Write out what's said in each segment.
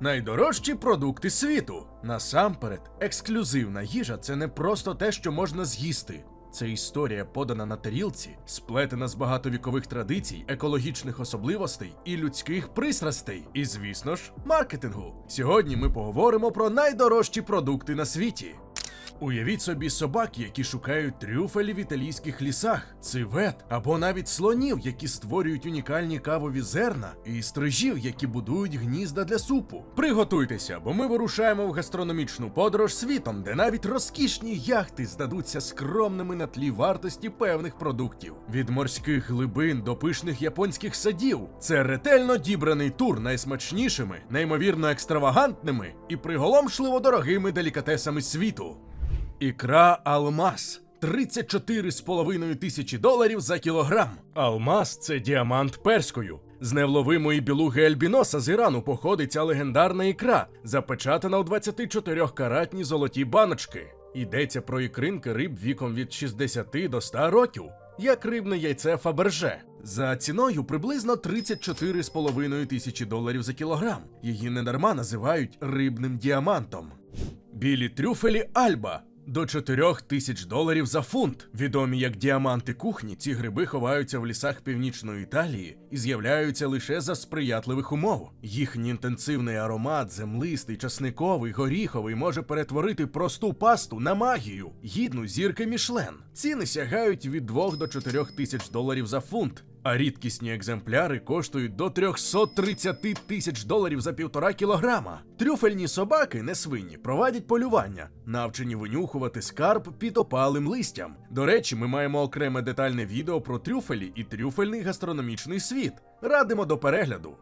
Найдорожчі продукти світу. Насамперед, ексклюзивна їжа це не просто те, що можна з'їсти. Це історія, подана на тарілці, сплетена з багатовікових традицій, екологічних особливостей і людських пристрастей. І, звісно ж, маркетингу. Сьогодні ми поговоримо про найдорожчі продукти на світі. Уявіть собі собак, які шукають трюфелі в італійських лісах, цивет або навіть слонів, які створюють унікальні кавові зерна, і стрижів, які будують гнізда для супу. Приготуйтеся, бо ми вирушаємо в гастрономічну подорож світом, де навіть розкішні яхти здадуться скромними на тлі вартості певних продуктів. Від морських глибин до пишних японських садів. Це ретельно дібраний тур найсмачнішими, неймовірно екстравагантними і приголомшливо дорогими делікатесами світу. Ікра Алмаз. 34,5 тисячі доларів за кілограм. Алмаз це діамант перською. З невловимої білуги альбіноса з Ірану походить ця легендарна ікра, запечатана у 24-каратні золоті баночки. Йдеться про ікринки риб віком від 60 до 100 років, як рибне яйце Фаберже. За ціною приблизно 34,5 тисячі доларів за кілограм. Її ненарма називають рибним діамантом. Білі трюфелі Альба до 4 тисяч доларів за фунт. Відомі як діаманти кухні, ці гриби ховаються в лісах північної Італії і з'являються лише за сприятливих умов. Їхній інтенсивний аромат, землистий, часниковий, горіховий, може перетворити просту пасту на магію, гідну зірки Мішлен. Ціни сягають від 2 до 4 тисяч доларів за фунт. А рідкісні екземпляри коштують до 330 тисяч доларів за півтора кілограма. Трюфельні собаки, не свині, проводять полювання, навчені винюхувати скарб під опалим листям. До речі, ми маємо окреме детальне відео про трюфелі і трюфельний гастрономічний світ. Радимо до перегляду.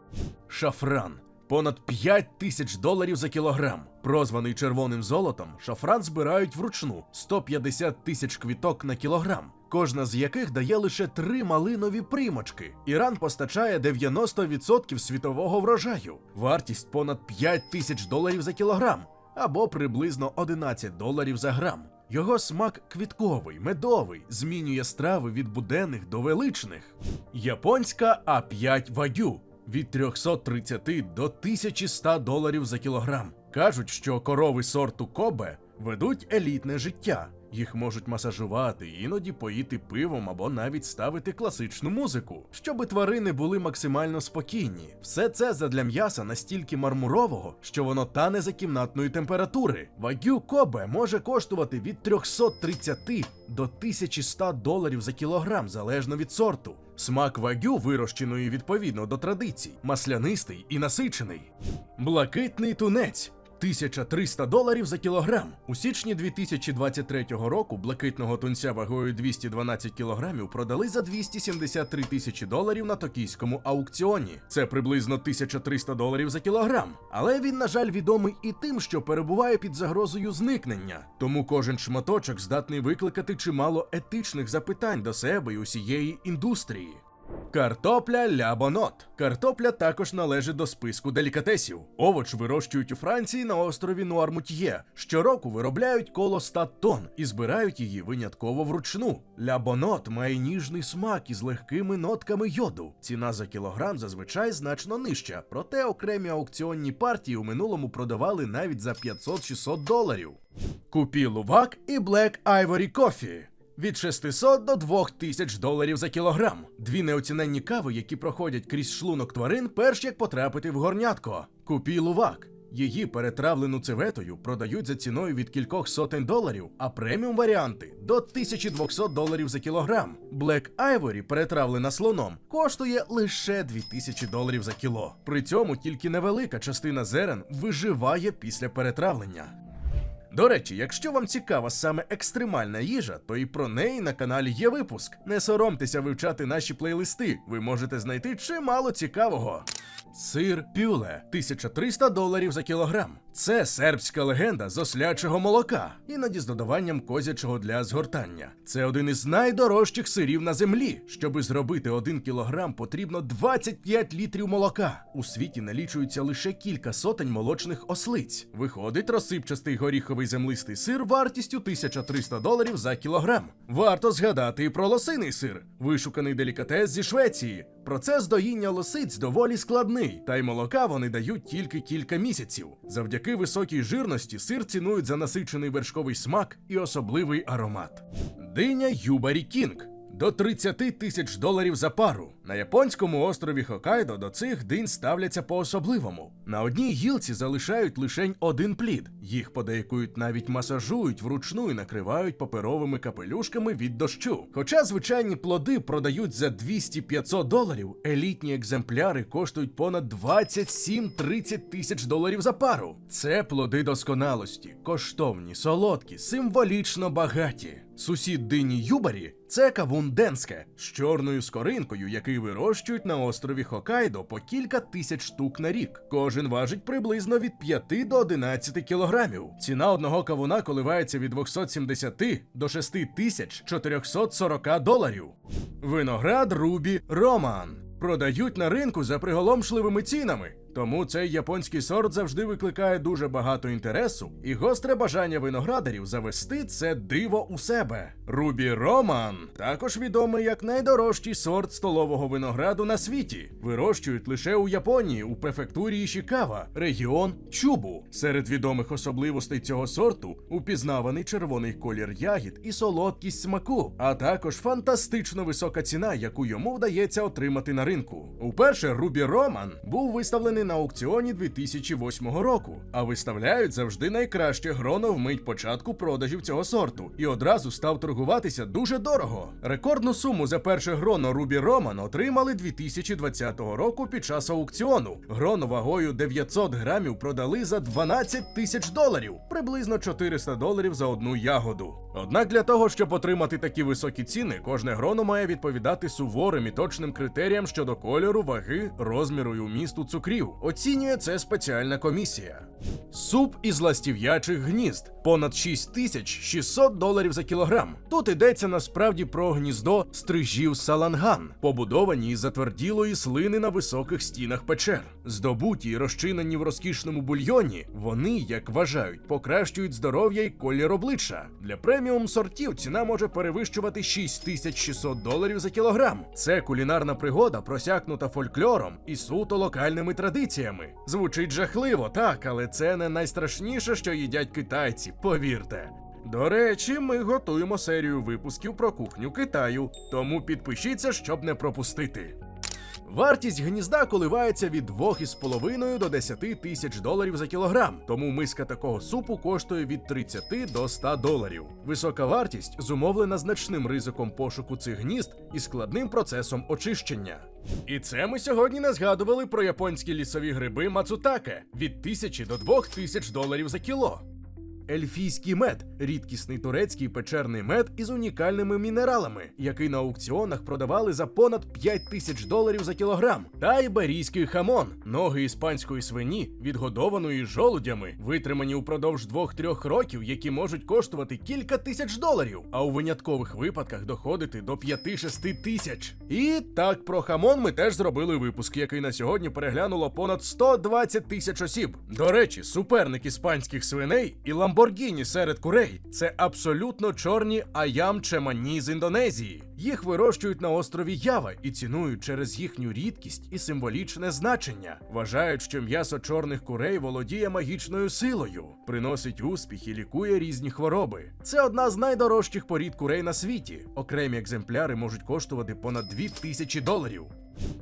Шафран. Понад 5 тисяч доларів за кілограм. Прозваний червоним золотом, шафран збирають вручну 150 тисяч квіток на кілограм, кожна з яких дає лише три малинові примочки. Іран постачає 90% світового врожаю, вартість понад 5 тисяч доларів за кілограм, або приблизно 11 доларів за грам. Його смак квітковий, медовий, змінює страви від буденних до величних. Японська А5 вагю від 330 до 1100 доларів за кілограм. Кажуть, що корови сорту Кобе ведуть елітне життя. Їх можуть масажувати, іноді поїти пивом або навіть ставити класичну музику, щоби тварини були максимально спокійні. Все це задля м'яса настільки мармурового, що воно тане за кімнатної температури. Вагю Кобе може коштувати від 330 до 1100 доларів за кілограм, залежно від сорту. Смак вагю, вирощеної відповідно до традицій, маслянистий і насичений. Блакитний тунець. 1300 доларів за кілограм. У січні 2023 року блакитного тунця вагою 212 кілограмів продали за 273 тисячі доларів на токійському аукціоні. Це приблизно 1300 доларів за кілограм. Але він, на жаль, відомий і тим, що перебуває під загрозою зникнення. Тому кожен шматочок здатний викликати чимало етичних запитань до себе і усієї індустрії. Картопля лябонот. Картопля також належить до списку делікатесів. Овоч вирощують у Франції на острові Нуармутьє. Щороку виробляють коло 100 тонн і збирають її винятково вручну. Лябонот має ніжний смак із легкими нотками йоду. Ціна за кілограм зазвичай значно нижча, проте окремі аукціонні партії у минулому продавали навіть за 500-600 доларів. Купі лувак і Black Ivory Coffee. Від 600 до 2000 доларів за кілограм. Дві неоціненні кави, які проходять крізь шлунок тварин, перш як потрапити в горнятко. Купі лувак. Її перетравлену цеветою продають за ціною від кількох сотень доларів, а преміум варіанти до 1200 доларів за кілограм. Black Ivory, перетравлена слоном, коштує лише 2000 доларів за кіло. При цьому тільки невелика частина зерен виживає після перетравлення. До речі, якщо вам цікава саме екстремальна їжа, то і про неї на каналі є випуск. Не соромтеся вивчати наші плейлисти, ви можете знайти чимало цікавого. Сир пюле 1300 доларів за кілограм. Це сербська легенда з ослячого молока, іноді з додаванням козячого для згортання. Це один із найдорожчих сирів на землі. Щоби зробити один кілограм, потрібно 25 літрів молока. У світі налічується лише кілька сотень молочних ослиць. Виходить розсипчастий горіховий землистий сир вартістю 1300 доларів за кілограм. Варто згадати і про лосиний сир, вишуканий делікатес зі Швеції. Процес доїння лосиць доволі складний, та й молока вони дають тільки кілька місяців. Завдяки високій жирності сир цінують за насичений вершковий смак і особливий аромат. Диня Юбарі Кінг. До 30 тисяч доларів за пару. На японському острові Хокайдо до цих динь ставляться по-особливому. На одній гілці залишають лишень один плід. Їх подейкують навіть масажують вручну і накривають паперовими капелюшками від дощу. Хоча звичайні плоди продають за 200-500 доларів, елітні екземпляри коштують понад 27-30 тисяч доларів за пару. Це плоди досконалості, коштовні, солодкі, символічно багаті. Сусід дині Юбарі це кавун Денске з чорною скоринкою, який вирощують на острові Хокайдо по кілька тисяч штук на рік. Кожен важить приблизно від 5 до 11 кілограмів. Ціна одного кавуна коливається від 270 до 6440 доларів. Виноград Рубі Роман продають на ринку за приголомшливими цінами. Тому цей японський сорт завжди викликає дуже багато інтересу і гостре бажання виноградарів завести це диво у себе. Рубі Роман також відомий як найдорожчий сорт столового винограду на світі. Вирощують лише у Японії, у префектурі Ішікава, регіон Чубу. Серед відомих особливостей цього сорту упізнаваний червоний колір ягід і солодкість смаку, а також фантастично висока ціна, яку йому вдається отримати на ринку. Уперше Рубі Роман був виставлений на аукціоні 2008 року, а виставляють завжди найкраще гроно в мить початку продажів цього сорту і одразу став торгуватися дуже дорого. Рекордну суму за перше гроно Рубі Роман отримали 2020 року під час аукціону. Гроно вагою 900 грамів продали за 12 тисяч доларів, приблизно 400 доларів за одну ягоду. Однак для того, щоб отримати такі високі ціни, кожне гроно має відповідати суворим і точним критеріям щодо кольору, ваги, розміру і умісту цукрів. Оцінює це спеціальна комісія. Суп із ластів'ячих гнізд понад 6600 доларів за кілограм. Тут йдеться насправді про гніздо стрижів саланган, побудовані із затверділої слини на високих стінах печер. Здобуті й розчинені в розкішному бульйоні, вони, як вважають, покращують здоров'я й колір обличчя. Для преміум сортів ціна може перевищувати 6600 доларів за кілограм. Це кулінарна пригода, просякнута фольклором і суто локальними традиціями. Звучить жахливо, так, але це не найстрашніше, що їдять китайці, повірте. До речі, ми готуємо серію випусків про кухню Китаю, тому підпишіться, щоб не пропустити. Вартість гнізда коливається від 2,5 до 10 тисяч доларів за кілограм, тому миска такого супу коштує від 30 до 100 доларів. Висока вартість зумовлена значним ризиком пошуку цих гнізд і складним процесом очищення. І це ми сьогодні не згадували про японські лісові гриби Мацутаке від 1000 до 2000 доларів за кіло. Ельфійський мед рідкісний турецький печерний мед із унікальними мінералами, який на аукціонах продавали за понад 5 тисяч доларів за кілограм. Та іберійський хамон, ноги іспанської свині, відгодованої жолудями, витримані упродовж 2-3 років, які можуть коштувати кілька тисяч доларів, а у виняткових випадках доходити до 5-6 тисяч. І так про хамон ми теж зробили випуск, який на сьогодні переглянуло понад 120 тисяч осіб. До речі, суперник іспанських свиней і Ламборгіні серед курей це абсолютно чорні аям чемані з Індонезії. Їх вирощують на острові Ява і цінують через їхню рідкість і символічне значення. Вважають, що м'ясо чорних курей володіє магічною силою, приносить успіх і лікує різні хвороби. Це одна з найдорожчих порід курей на світі. Окремі екземпляри можуть коштувати понад 2000 доларів.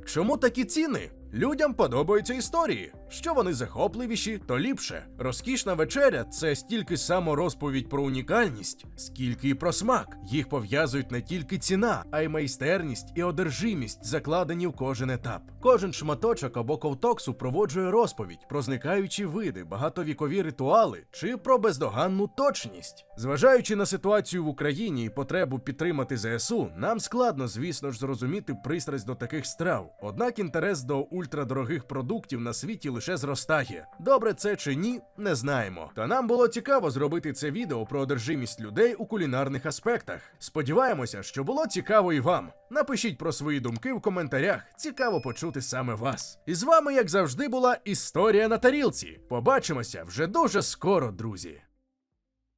Чому такі ціни? Людям подобаються історії. Що вони захопливіші, то ліпше. Розкішна вечеря це стільки само розповідь про унікальність, скільки і про смак. Їх пов'язують не тільки ціна, а й майстерність і одержимість, закладені в кожен етап. Кожен шматочок або ковток супроводжує розповідь про зникаючі види, багатовікові ритуали чи про бездоганну точність. Зважаючи на ситуацію в Україні і потребу підтримати ЗСУ, нам складно, звісно ж, зрозуміти пристрасть до таких страв. Однак інтерес до ультрадорогих продуктів на світі лише зростає. Добре це чи ні, не знаємо. Та нам було цікаво зробити це відео про одержимість людей у кулінарних аспектах. Сподіваємося, що було цікаво і вам. Напишіть про свої думки в коментарях. Цікаво почути саме вас. І з вами, як завжди, була історія на тарілці. Побачимося вже дуже скоро, друзі.